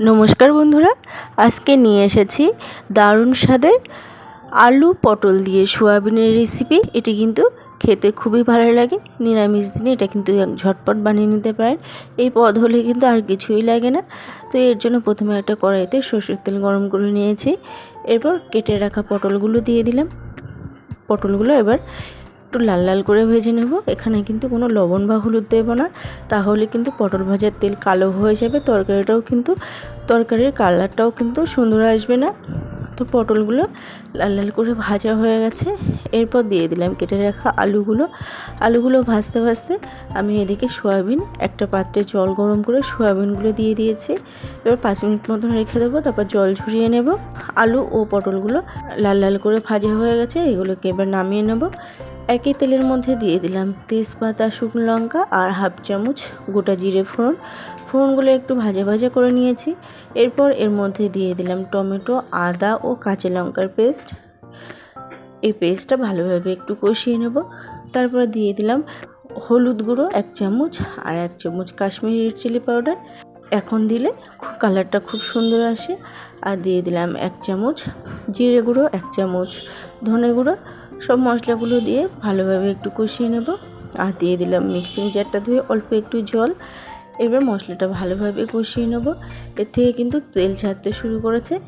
নমস্কার বন্ধুরা, আজকে নিয়ে এসেছি দারুণ স্বাদের আলু পটল দিয়ে সোয়াবিনের রেসিপি এটি কিন্তু খেতে খুবই ভালো লাগে, নিরামিষ দিনে এটা কিন্তু ঝটপট বানিয়ে নিতে পারেন। এই পদ হলে কিন্তু আর কিছুই লাগে না। তো এর জন্য প্রথমে একটা কড়াইতে সর্ষের তেল গরম করে নিয়েছি। এরপর কেটে রাখা পটলগুলো দিয়ে দিলাম। পটলগুলো এবার একটু লাল লাল করে ভেজে নেব। এখানে কিন্তু কোনো লবণ বা হলুদ দেবো না। তাহলে কিন্তু পটল ভাজার তেল কালো হয়ে যাবে। তরকারিটাও কিন্তু, তরকারির কালারটাও কিন্তু সুন্দর আসবে না। তো পটলগুলো লাল লাল করে ভাজা হয়ে গেছে। এরপর দিয়ে দিলাম কেটে রাখা আলুগুলো। আলুগুলো ভাজতে ভাজতে আমি এদিকে সয়াবিন, একটা পাত্রে জল গরম করে সয়াবিনগুলো দিয়ে দিয়েছি। এবার পাঁচ মিনিট মতন রেখে দেবো, তারপর জল ঝরিয়ে নেব। আলু ও পটলগুলো লাল লাল করে ভাজা হয়ে গেছে। এগুলোকে এবার নামিয়ে নেব। একই তেলের মধ্যে দিয়ে দিলাম তেজপাতা, শুকনো লঙ্কা আর হাফ চামচ গোটা জিরে ফোড়ন। ফোড়নগুলো একটু ভাজা ভাজা করে নিয়েছি। এরপর এর মধ্যে দিয়ে দিলাম টমেটো, আদা ও কাঁচা লঙ্কার পেস্ট। এই পেস্টটা ভালোভাবে একটু কষিয়ে নেব। তারপর দিয়ে দিলাম হলুদ গুঁড়ো এক চামচ আর এক চামচ কাশ্মীরি চিলি পাউডার। এখন দিলে খুব কালারটা খুব সুন্দর আসে। আর দিয়ে দিলাম এক চামচ জিরে গুঁড়ো, এক চামচ ধনে গুঁড়ো সব মশলাগুলো দিয়ে ভালোভাবে একটু কষিয়ে নেব। আর দিয়ে দিলাম মিক্সিং জারটা ধুয়ে অল্প একটু জল। এবার মশলাটা ভালোভাবে কষিয়ে নেব। এর থেকে কিন্তু তেল ছাড়তে শুরু করেছে।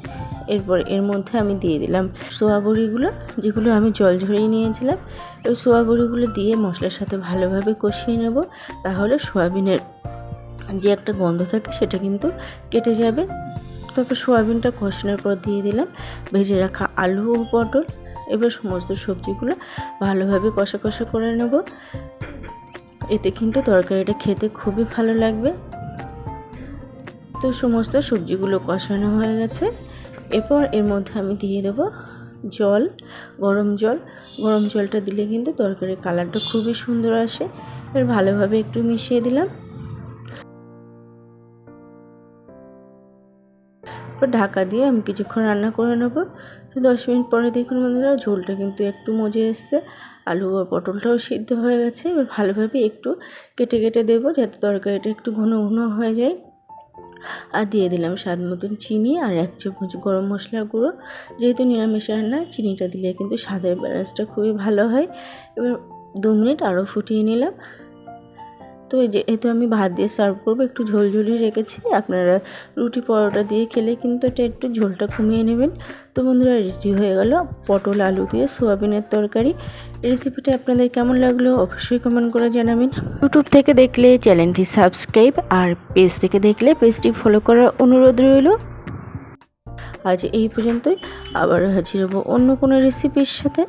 এরপর এর মধ্যে আমি দিয়ে দিলাম সোয়া বড়িগুলো, যেগুলো আমি জল ঝরিয়ে নিয়েছিলাম। ওই সোয়া বড়িগুলো দিয়ে মশলার সাথে ভালোভাবে কষিয়ে নেব। তাহলে সোয়াবিনের যে একটা গন্ধ থাকে সেটা কিন্তু কেটে যাবে। তারপর সোয়াবিনটা কষানোর পর দিয়ে দিলাম ভেজে রাখা আলু ও পটল। এবার সমস্ত সবজিগুলো ভালোভাবে কষা কষা করে নেব। এতে কিন্তু তরকারিটা খেতে খুবই ভালো লাগবে। তো সমস্ত সবজিগুলো কষানো হয়ে গেছে। এরপর এর মধ্যে আমি দিয়ে দেবো জল, গরম জল। গরম জলটা দিলে কিন্তু তরকারির কালারটা খুবই সুন্দর আসে। এবার ভালোভাবে একটু মিশিয়ে দিলাম। এবার ঢাকা দিয়ে আমি কিছুক্ষণ রান্না করে নেব। তো দশ মিনিট পরে দেখুন বন্ধুরা, ঝোলটা কিন্তু একটু মজে এসছে। আলু আর পটলটাও সিদ্ধ হয়ে গেছে। এবার ভালোভাবে একটু কেটে কেটে দেবো যাতে তরকারিটা একটু ঘন ঘন হয়ে যায়। আর দিয়ে দিলাম স্বাদ মতন চিনি আর এক চামচ গরম মশলা গুঁড়ো। যেহেতু নিরামিষ রান্না চিনিটা দিলে কিন্তু স্বাদের ব্যালেন্সটা খুবই ভালো হয়। এবার দু মিনিট আরও ফুটিয়ে নিলাম। তো এই যে তো আমি ভাত দিয়ে সার্ভ করব। একটু ঝোল ঝুলিয়ে রেখেছি। আপনারা রুটি পরোটা দিয়ে খেলে কিন্তু এটা একটু ঝোলটা কমিয়ে নেবেন। তো বন্ধুরা, রেডি হয়ে গেল পটল, আলু দিয়ে সোয়াবিনের তরকারি। রেসিপিটা আপনাদের কেমন লাগল অবশ্যই কমেন্ট করে জানাবেন। ইউটিউব থেকে দেখলে, চ্যানেলটি সাবস্ক্রাইব আর পেজ থেকে দেখলে পেজটি ফলো করার অনুরোধ রইল। আজ এই পর্যন্তই। আবার হাজির হব অন্য কোনো রেসিপির সাথে।